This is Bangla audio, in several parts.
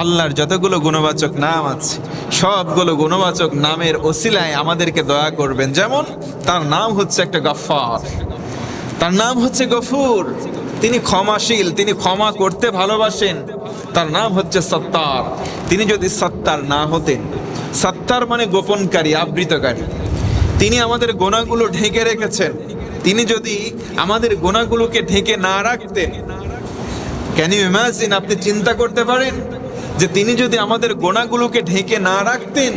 আল্লাহর যতগুলো গুণবাচক নাম আছে, সবগুলো গুণবাচক নামের ওসিলায় আমাদেরকে দয়া করবেন। যেমন, তার নাম হচ্ছে একটা গফার তার নাম হচ্ছে গফুর। তিনি ক্ষমাশীল, তিনি ক্ষমা করতে ভালোবাসেন। তার নাম হচ্ছে সত্তার। তিনি যদি সত্তার না হতেন, সত্তার মানে গোপনকারী, আবৃতকারী। তিনি আমাদের গোনাগুলো ঢেকে রেখেছেন। তিনি যদি আমাদের গোনাগুলোকে ঢেকে না রাখতেন ক্যান ইউ ইমাজিন আপনি চিন্তা করতে পারেন? যে তিনি যদি আমাদের গোনাগুলোকে ঢেকে না রাখতেন,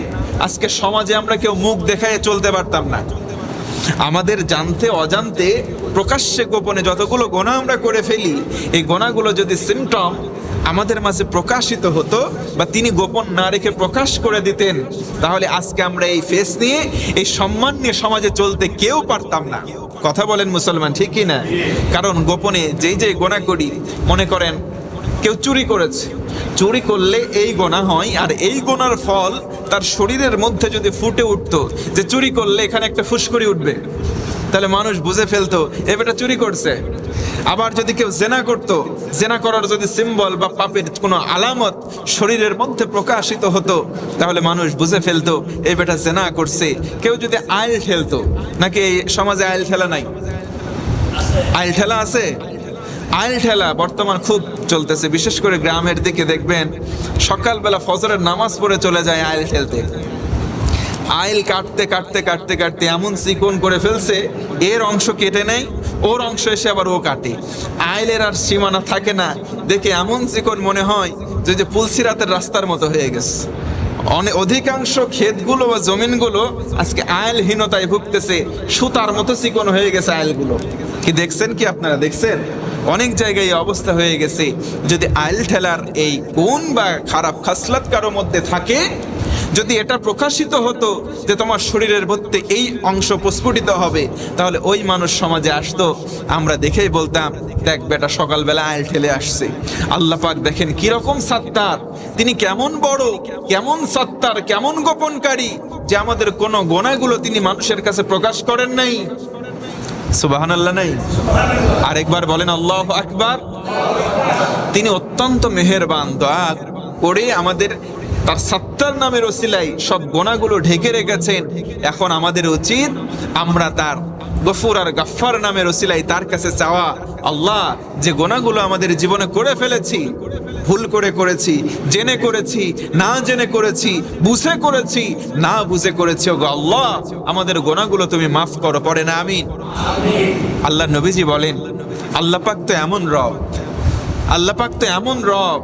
আজকে সমাজে আমরা কেউ মুখ দেখায় চলতে পারতাম না। আমাদের জানতে অজান্তে প্রকাশ্যে গোপনে যতগুলো গোনা আমরা করে ফেলি, এই গোনাগুলো যদি সিমটম আমাদের মাঝে প্রকাশিত হতো বা তিনি গোপন না রেখে প্রকাশ করে দিতেন, তাহলে আজকে আমরা এই ফেস নিয়ে, এই সম্মান নিয়ে সমাজে চলতে কেউ পারতাম না। কথা বলেন মুসলমান, ঠিক না কারণ গোপনে যেই যেই গোনা করি, মনে করেন কেউ চুরি করেছে। চুরি করলে এই গোনা হয়, আর এই গোনার ফল তার শরীরের মধ্যে যদি ফুটে উঠতো, যে চুরি করলে এখানে একটা ফুসকুড়ি উঠবে। তাহলে মানুষ বুঝে ফেলতো, এ বেটা চুরি করছে। আবার যদি কেউ জেনা করত, জেনা করার যদি সিম্বল বা পাপের কোনো আলামত শরীরের মধ্যে প্রকাশিত হতো, তাহলে মানুষ বুঝে ফেলতো এই বেটা জেনা করছে। কেউ যদি আইল ঠেলতো, নাকি সমাজে আইল ঠেলা নাই? আইল ঠেলা আছে? আইল ঠেলা বর্তমান খুব চলতেছে। বিশেষ করে গ্রামের দিকে দেখবেন, সকালবেলা ফজরের নামাজ পড়ে চলে যায় আইল ঠেলতে। আইল কাটতে কাটতে কাটতে কাটতে এমন চিকন করে ফেলছে, এর অংশ কেটে নেয়, ওর অংশ এসে আবার ও কাটে। আইলের আর সীমানা থাকে না। দেখে এমন চিকন মনে হয় যে যে পুলসিরাতের রাস্তার মতো হয়ে গেছে। অনেক অধিকাংশ ক্ষেতগুলো বা জমিনগুলো আজকে আইলহীনতায় ভুগতেছে। সুতার মতো চিকন হয়ে গেছে আইলগুলো। কি দেখছেন কি আপনারা? দেখছেন? অনেক জায়গায় এই অবস্থা হয়ে গেছে। যদি আইল ঠেলার এই কোন বা খারাপ খাসলাত কারও মধ্যে থাকে, যদি এটা প্রকাশিত হতো যে তোমার শরীরের মধ্যে এই অংশ প্রস্ফুটিত হবে, তাহলে ওই মানুষ সমাজে আসতো। আমরা দেখেই বলতাম, দেখ বেটা, সকালবেলা আইল ঠেলে আসছে। আল্লাহ পাক দেখেন কীরকম সত্তার। তিনি কেমন বড়, কেমন সত্তার, কেমন গোপনকারী যে আমাদের কোনো গোনাগুলো তিনি মানুষের কাছে প্রকাশ করেন নাই। নাই। আরেকবার বলেন, আল্লাহ আকবার। তিনি অত্যন্ত মেহেরবান, দয়া করে আমাদের তার সত্তার নামের ওসিলাই সব গোনাগুলো ঢেকে রেখেছেন। এখন আমাদের উচিত আমরা তার গফুর আর গাফার নামের ওসিলাই তার কাছে চাওয়া, আল্লাহ, যে গোনাগুলো আমাদের জীবনে করে ফেলেছি ভুল করে করেছি, জেনে করেছি, না জেনে করেছি, বুঝে করেছি, না বুঝে করেছি, ওগো আল্লাহ, আমাদের গোনাগুলো তুমি মাফ করো পরে না আমি আল্লাহ নবীজি বলেন, আল্লাহ পাক তো এমন রব, আল্লাহ পাক তো এমন রব,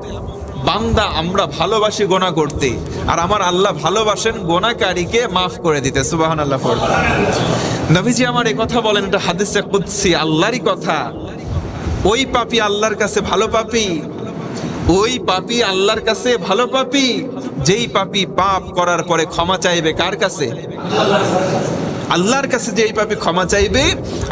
বান্দা আমরা ভালোবাসি গোনা করতে, আর আমার আল্লাহ ভালোবাসেন গোনাকারীকে মাফ করে দিতে সুবাহান আল্লাহ নবীজি আমার এই কথা বলেন, এটা হাদিসে কুদসি, আল্লাহরই কথা। ওই পাপি আল্লাহর কাছে ভালো পাপি ওই পাপি আল্লাহর কাছে, ভালো পাপি? যেই পাপি পাপ করার পরে ক্ষমা চাইবে কার কাছে? আল্লাহর কাছে যেই পাপি ক্ষমা চাইবে,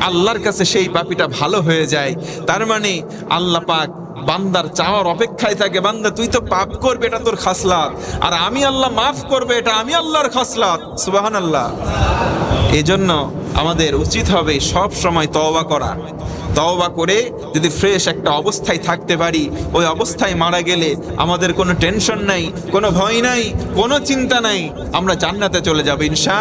আল্লাহর কাছে সেই পাপিটা ভালো হয়ে যায়। তার মানে আল্লাহ পাক বান্দার চাওয়ার অপেক্ষায় থাকে, বান্দা তুই তো পাপ করবে, এটা তোর খাসলাত। আর আমি আল্লাহ মাফ করবে, এটা আমি আল্লাহর খাসলাত। সুবাহান আল্লাহ এই জন্য আমাদের উচিত হবে সব সময় তওবা করা। তওবা করে যদি ফ্রেশ একটা অবস্থায় থাকতে পারি, ওই অবস্থায় মারা গেলে আমাদের কোনো টেনশন নাই, কোনো ভয় নাই, কোনো চিন্তা নাই, আমরা জান্নাতে চলে যাব ইনশা